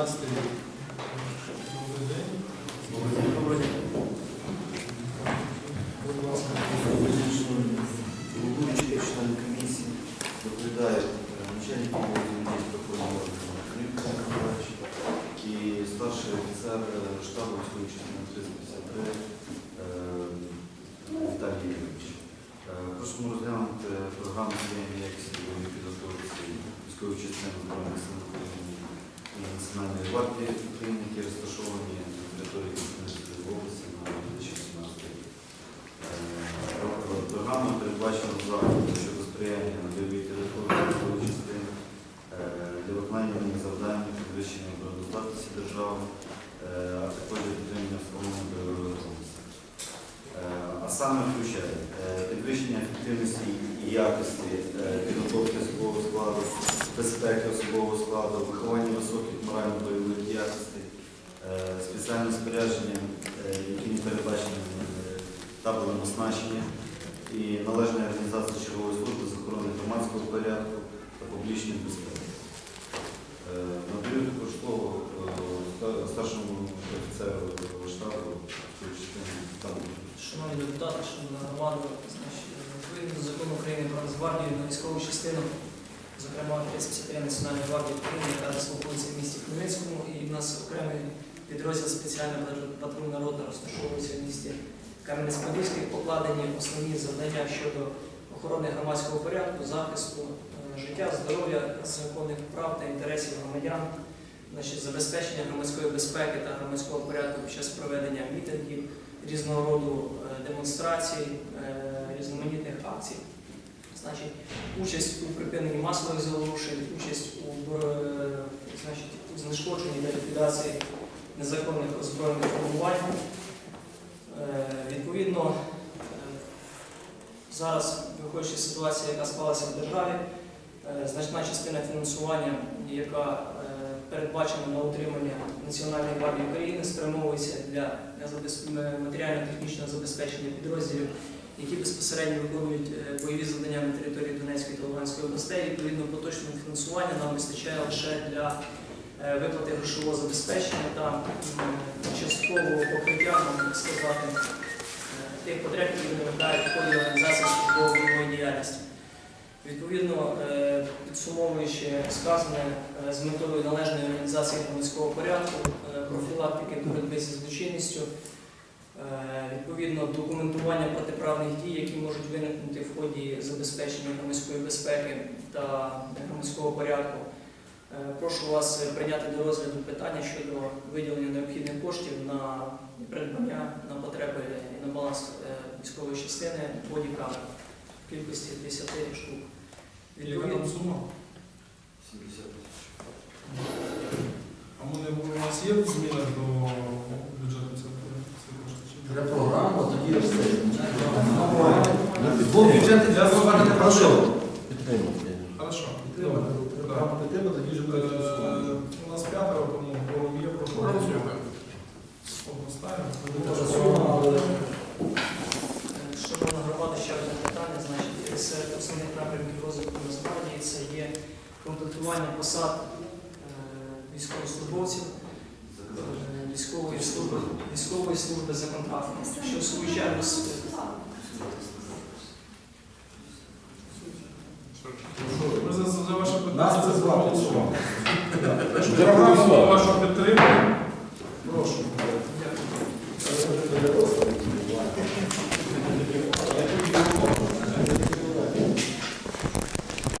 20 рік. Добрий день. Будь ласка. Головуючий член комісії доповідає е, начальник прокурора і старший офіцер е, штабу військової частини 353 е, Віталій Юрійович. Просимо розглянути програму сприяння якості підготовки військової частини Збройних сил України Національної гвардії України, які розташовані на території Київської області на 2017 рік. Е, Програма передбачена заходи щодо сприяння на бойовій території е, для виконання завдань, підвищення обороноздатності держави, е, а також для підтримання встановлення бойової готовності. Е, А саме включає е, підвищення ефективності і якості е, підготовки особового складу, безпеки особового складу, виховання високих морально-бойових якостей, е, спеціальне спорядження, які не передбачені табором оснащення і належної організації чергової служби з охорони громадського порядку та публічної безпеки. Надаю також слово старшому офіцеру штабу там. Шановні депутати, шановна громада, відповідно до закону України про Нацгвардію на військову частину, зокрема 353 Національної гвардії України, яка дислокується в місті Хмельницькому, і в нас окремий підрозділ спеціальна патрульна рота розташовується в місті Кам'янець-Подільський, покладені основні завдання щодо охорони громадського порядку, захисту е, життя, здоров'я, законних прав та інтересів громадян, значить, забезпечення громадської безпеки та громадського порядку під час проведення мітингів, різного роду е, демонстрацій, е, різноманітних акцій. Значить, участь у припиненні масових заворушень, участь у, е, значить, у знешкодженні та ліквідації незаконних озброєних формувань. Відповідно, зараз, виходячи з ситуації, яка склалася в державі, значна частина фінансування, яка передбачена на утримання Національної гвардії України, спрямовується для матеріально-технічного забезпечення підрозділів, які безпосередньо виконують е, бойові завдання на території Донецької та Луганської областей. Відповідно, поточного фінансування нам вистачає лише для е, виплати грошового забезпечення та часткового покриття, можна сказати, е, тих потреб, які виникають в ході організації. Відповідно, е, підсумовуючи сказане е, з метою належної організації громадського порядку, е, профілактики боротьби зі злочинністю, відповідно документування протиправних дій, які можуть виникнути в ході забезпечення громадської безпеки та громадського порядку. Прошу вас прийняти до розгляду питання щодо виділення необхідних коштів на придбання на потреби і на баланс військової частини бодікамер в кількості 10 штук. Яка там сума? 70 тисяч. А ми не- у нас є зміни до бюджету цього? Для програми, тоді все. Бо бюджет для проведення прошу. Підтримати. Хорошо. Підтримати. Програму підтримати, тоді вже буде Е. У нас п'ятеро, тому є, прошу голосувати. Одностайно. Дуже сума, але Е, Шановна громада, ще одне питання. Значить, основних напрямків розвитку Нацгвардії це є комплектування посад е, військовослужбовців е, військової служби, військової служби за контрактом, що Ми за, за ваше Нас питання це звати, що? Програму вашу підтримуємо.